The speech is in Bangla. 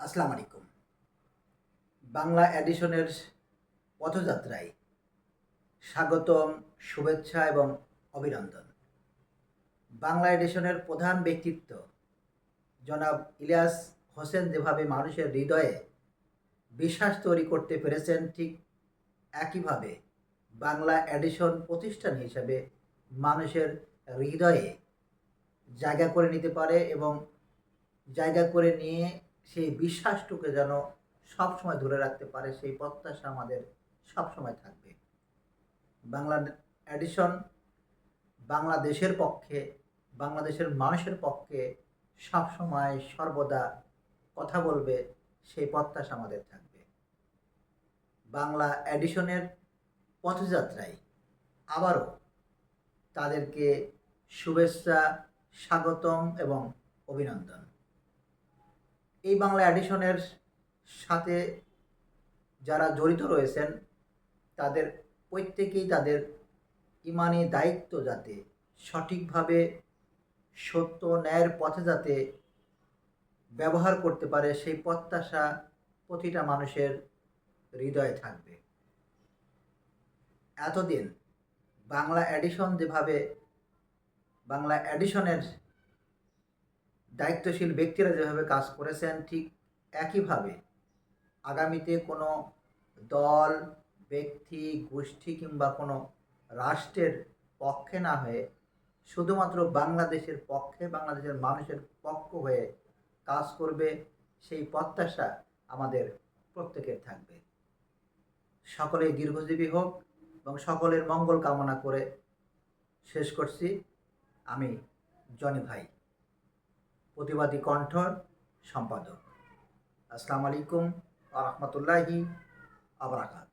আসসালামু আলাইকুম। বাংলা এডিশনের পথযাত্রায় স্বাগতম, শুভেচ্ছা এবং অভিনন্দন। বাংলা এডিশনের প্রধান ব্যক্তিত্ব জনাব ইলিয়াস হোসেন যেভাবে মানুষের হৃদয়ে বিশ্বাস তৈরি করতে পেরেছেন, ঠিক একইভাবে বাংলা এডিশন প্রতিষ্ঠান হিসাবে মানুষের হৃদয়ে জায়গা করে নিতে পারে এবং জায়গা করে নিয়ে সেই বিশ্বাসটুকু যেন সবসময় ধরে রাখতে পারে, সেই প্রত্যাশা আমাদের সবসময় থাকবে। বাংলা এডিশন বাংলাদেশের পক্ষে, বাংলাদেশের মানুষের পক্ষে সবসময় সর্বদা কথা বলবে, সেই প্রত্যাশা আমাদের থাকবে। বাংলা এডিশনের পথযাত্রায় আবারও তাদেরকে শুভেচ্ছা, স্বাগতম এবং অভিনন্দন। এই বাংলা অ্যাডিশনের সাথে যারা জড়িত রয়েছেন, তাদের প্রত্যেকেই তাদের ইমানি দায়িত্ব যাতে সঠিকভাবে সত্য ন্যায়ের পথে যাতে ব্যবহার করতে পারে, সেই প্রত্যাশা প্রতিটা মানুষের হৃদয়ে থাকবে। এতদিন বাংলা অ্যাডিশন যেভাবে বাংলা এডিশনের দায়িত্বশীল ব্যক্তিরা যেভাবে কাজ করেছেন, ঠিক একইভাবে আগামীতে কোনো দল, ব্যক্তি, গোষ্ঠী কিংবা কোনো রাষ্ট্রের পক্ষে না হয়ে শুধুমাত্র বাংলাদেশের পক্ষে, বাংলাদেশের মানুষের পক্ষ হয়ে কাজ করবে, সেই প্রত্যাশা আমাদের প্রত্যেকের থাকবে। সকলেই দীর্ঘজীবী হোক এবং সকলের মঙ্গল কামনা করে শেষ করছি। আমি জনি ভাই। প্রতিবাদী কণ্ঠর সম্পাদক। আসসালামু আলাইকুম আ রহমতুল্লাহি আবরাকাত